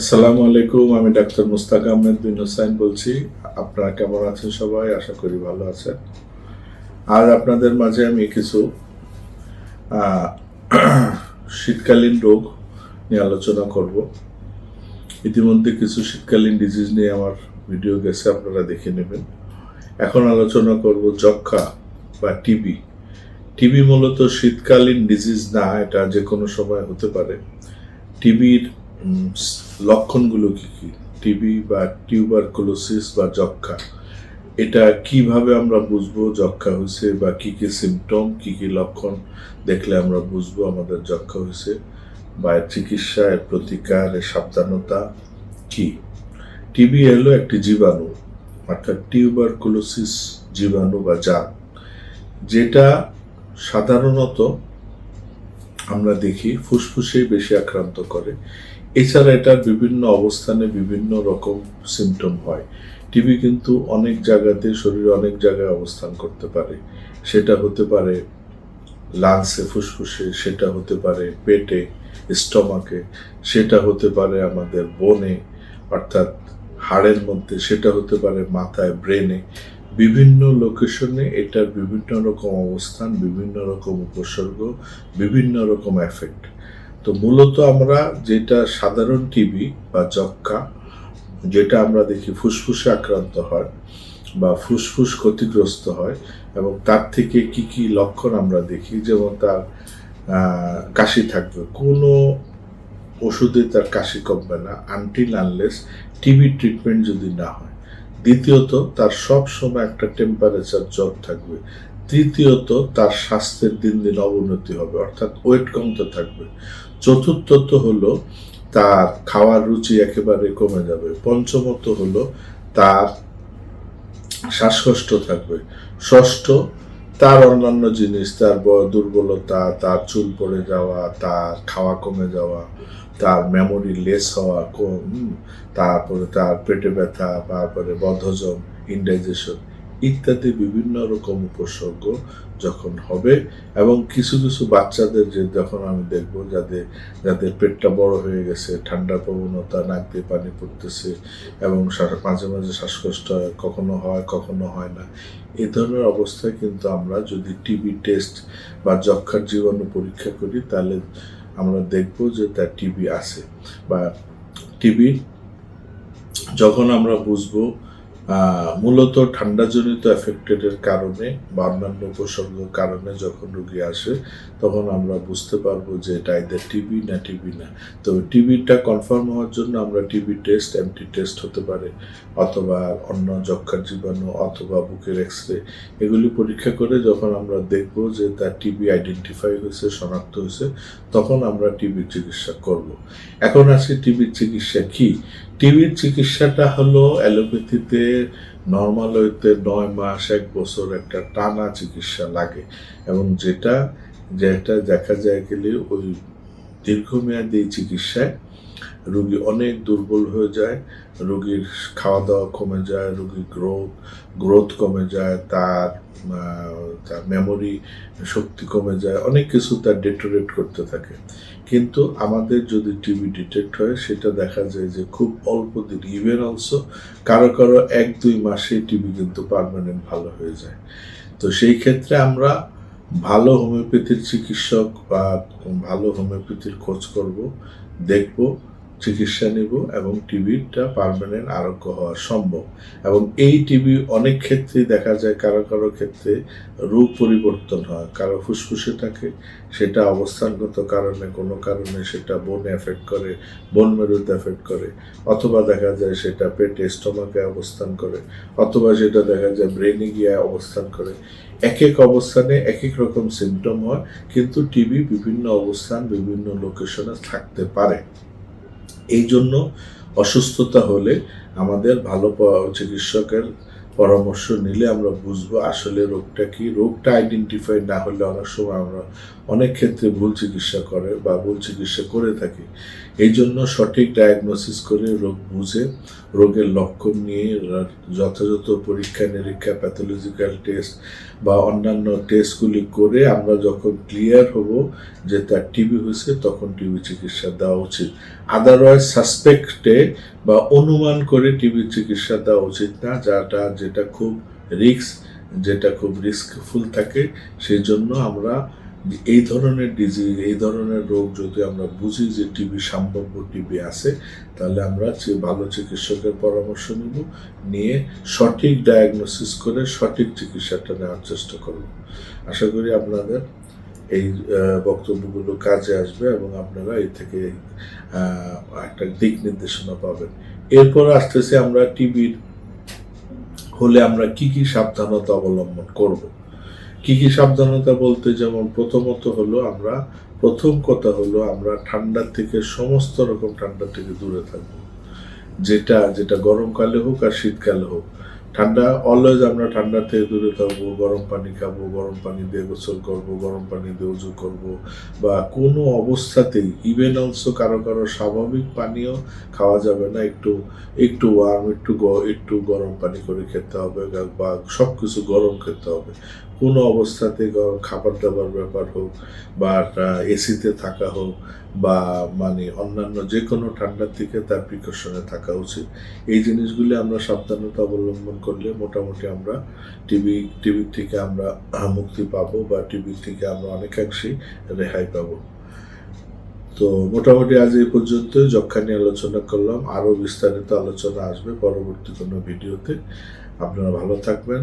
আসসালামু আলাইকুম, আমি ডাক্তার মুস্তাক আহমেদ বিন হোসাইন বলছি। আপনারা কেমন আছেন সবাই? আশা করি ভালো আছেন। আজ আপনাদের মাঝে আমি কিছু শীতকালীন রোগ নিয়ে আলোচনা করব। ইতিমধ্যে কিছু শীতকালীন ডিজিজ নিয়ে আমার ভিডিও গেছে, আপনারা দেখে নেবেন। এখন আলোচনা করব যক্ষা বা টিবি টিবি মূলত শীতকালীন ডিজিজ না, এটা যে কোনো সময় হতে পারে। টিবির লক্ষণগুলো কি কি? টিবি বা টিউবারকুলোসিস বা যক্ষা এটা কীভাবে আমরা বুঝব যক্ষা হয়েছে বা কি কি সিমটম কি কি লক্ষণ দেখলে আমরা বুঝব আমাদের যক্ষা হয়েছে? বা এর চিকিৎসা এর প্রতিকার, এর সাবধানতা কি? টিবি হলো একটি জীবাণু, অর্থাৎ টিউবারকুলোসিস জীবাণু বা জাত যেটা সাধারণত আমরা দেখি ফুসফুসেই বেশি আক্রান্ত করে। এছাড়া এটার বিভিন্ন অবস্থানে বিভিন্ন রকম সিমটম হয়। টিবি কিন্তু অনেক জায়গাতে শরীরে অনেক জায়গায় অবস্থান করতে পারে। সেটা হতে পারে লাংসে ফুসফুসে, সেটা হতে পারে পেটে, স্টমাকে, সেটা হতে পারে আমাদের বনে, অর্থাৎ হাড়ের মধ্যে, সেটা হতে পারে মাথায়, ব্রেনে। বিভিন্ন লোকেশনে এটার বিভিন্ন রকম অবস্থান, বিভিন্ন রকম উপসর্গ, বিভিন্ন রকম এফেক্ট। তো মূলত আমরা যেটা সাধারণ টিবি বা যক্ষা যেটা আমরা দেখি ফুসফুসে আক্রান্ত হয় বা ফুসফুস ক্ষতিগ্রস্ত হয় এবং তার থেকে কি কি লক্ষণ আমরা দেখি? যেমন তার কাশি থাকবে। কোনো ওষুধে তার কাশি কমবে না আনটিল আনলেস টিবি ট্রিটমেন্ট যদি না হয়। দ্বিতীয়ত, তার সব সময় একটা টেম্পারেচার জ্বর থাকবে। তৃতীয়ত তার স্বাস্থ্যের দিন দিন অবনতি হবে, অর্থাৎ ওয়েট কমতে থাকবে। চতুর্থত হলো তার খাওয়ার রুচি একেবারে কমে যাবে। পঞ্চমত হলো তার শ্বাসকষ্ট থাকবে। ষষ্ঠ, তার অন্যান্য জিনিস, তার দুর্বলতা, তার চুল পড়ে যাওয়া, তার খাওয়া কমে যাওয়া, তার মেমোরি লেস হওয়া, কম তারপরে তার পেটে ব্যথা, তারপরে বদহজম ইনডাইজেশন ইত্যাদি বিভিন্ন রকম উপসর্গ যখন হবে এবং কিছু কিছু বাচ্চাদের যে যখন আমি দেখব যাদের যাদের পেটটা বড় হয়ে গেছে, ঠান্ডা প্রবণতা, নাক দিয়ে পানি পড়তেছে এবং মাঝে মাঝে শ্বাসকষ্ট হয়, কখনো হয় কখনো হয় না, এ ধরনের অবস্থায় কিন্তু আমরা যদি টিবি টেস্ট বা যক্ষার জীবাণু পরীক্ষা করি, তাহলে আমরা দেখব যে তার টিবি আছে বা টিবি যখন আমরা বুঝব মূলত ঠান্ডাজনিত এফেক্টেডের কারণে বা অন্যান্য উপসর্গের কারণে যখন রোগী আসে, তখন আমরা বুঝতে পারব যে এটা এদের টিবি না টিবি না। তবে টিবিটা কনফার্ম হওয়ার জন্য আমরা টিবি টেস্ট এমটি টেস্ট হতে পারে, অথবা অন্য যক্ষার জীবাণু অথবা বুকের এক্স রে এগুলি পরীক্ষা করে যখন আমরা দেখব যে তার টিবি আইডেন্টিফাই হয়েছে, শনাক্ত হয়েছে, তখন আমরা টিবির চিকিৎসা করব। এখন আজকে টিবির চিকিৎসা কি? টিবির চিকিৎসাটা হলো অ্যালোপ্যাথিতে নর্মাল হইতে নয় মাস, এক বছর একটা টানা চিকিৎসা লাগে। এবং যেটা যেটা দেখা যায় গেলে ওই দীর্ঘমেয়াদী চিকিৎসায় রোগী অনেক দুর্বল হয়ে যায়, রোগীর খাওয়া দাওয়া কমে যায়, রোগীর গ্রোথ গ্রোথ কমে যায়, তার তার মেমোরি শক্তি কমে যায়, অনেক কিছু তার ডেটোরেট করতে থাকে। কিন্তু আমাদের যদি টিবি ডিটেক্ট হয়, সেটা দেখা যায় যে খুব অল্প দিন ইভেন অলসো কারও কারও এক দুই মাসে টিবি কিন্তু পারমানেন্ট ভালো হয়ে যায়। তো সেই ক্ষেত্রে আমরা ভালো হোমিওপ্যাথির চিকিৎসক বা ভালো হোমিওপ্যাথির খোঁজ করব, দেখব, চিকিৎসা নেব এবং টিবিটা পার্মানেন্ট আরোগ্য হওয়া সম্ভব। এবং এই টিবি অনেক ক্ষেত্রেই দেখা যায়, কারও কারও ক্ষেত্রে রূপ পরিবর্তন হয়, কারও ফুসফুসে থাকে, সেটা অবস্থানগত কারণে, কোনো কারণে সেটা বনে এফেক্ট করে বন মেরুতে এফেক্ট করে, অথবা দেখা যায় সেটা পেটে স্টোমাকে অবস্থান করে, অথবা সেটা দেখা যায় ব্রেনে গিয়ে অবস্থান করে। এক এক অবস্থানে এক এক রকম সিমটম হয়, কিন্তু টিবি বিভিন্ন অবস্থান, বিভিন্ন লোকেশনে থাকতে পারে। এই জন্য অসুস্থতা হলে আমাদের ভালো চিকিৎসকের পরামর্শ নিলে আমরা বুঝব আসলে রোগটা কি। রোগটা আইডেন্টিফাই না হলে অনেক সময় আমরা অনেক ক্ষেত্রে ভুল চিকিৎসা করে বা ভুল চিকিৎসা করে থাকি। এই জন্য সঠিক ডায়াগনোসিস করে রোগ বুঝে, রোগের লক্ষণ নিয়ে যথাযথ পরীক্ষা, নিরীক্ষা প্যাথোলজিক্যাল টেস্ট বা অন্যান্য টেস্টগুলি করে আমরা যখন ক্লিয়ার হব যে তার টিবি হয়েছে, তখন টিবি চিকিৎসা দেওয়া উচিত। আদারওয়াইজ সাসপেক্টে বা অনুমান করে টিবির চিকিৎসা দেওয়া উচিত না, যাটা যেটা খুব রিস্ক যেটা খুব রিস্কফুল থাকে সেই জন্য আমরা এই ধরনের ডিজিজ এই ধরনের রোগ যদি আমরা বুঝি যে টিবি সম্ভাব্য টিবি আছে, তাহলে আমরা যে ভালো চিকিৎসকের পরামর্শ নিব, নিয়ে সঠিক ডায়াগনোসিস করে সঠিক চিকিৎসাটা নেওয়ার চেষ্টা করব। আশা করি আপনাদের এই বক্তব্যগুলো কাজে আসবে এবং আপনারা এই থেকে একটা দিক নির্দেশনা পাবেন। এরপর আসতেছে আমরা টিবির হলে আমরা কি কি সাবধানতা অবলম্বন করব? কি কি সাবধানতা বলতে যেমন প্রথমত হলো আমরা, প্রথম কথা হলো আমরা ঠান্ডার থেকে সমস্ত রকম ঠান্ডা থেকে দূরে থাকব। যেটা যেটা গরমকালে হোক আর শীতকালে হোক। ঠান্ডা অলওয়েজ আমরা ঠান্ডা থেকে দূরে থাকব, গরম পানি খাব, গরম পানি দিয়ে গোসল করব, গরম পানি দিয়ে উজু করব, বা কোনো অবস্থাতেই ইভেন অলসো কারও কারও স্বাভাবিক পানীয় খাওয়া যাবে না, একটু একটু ওয়ার্ম একটু একটু গরম পানি করে খেতে হবে, বা সব কিছু গরম খেতে হবে। কোনো অবস্থাতে খাবার দাবার ব্যাপার হোক বা এসিতে থাকা হোক বা মানে অন্যান্য যে কোনো ঠান্ডার থেকে তার প্রিকশনে থাকা উচিত। এই জিনিসগুলি আমরা সাবধানতা অবলম্বন করলে মোটামুটি আমরা টিবি টিভির থেকে আমরা মুক্তি পাবো বা টিভির থেকে আমরা অনেকাংশেই রেহাই পাবো। তো মোটামুটি আজ এই পর্যন্ত যক্ষা নিয়ে আলোচনা করলাম, আরও বিস্তারিত আলোচনা আসবে পরবর্তী কোনো ভিডিওতে। আপনারা ভালো থাকবেন।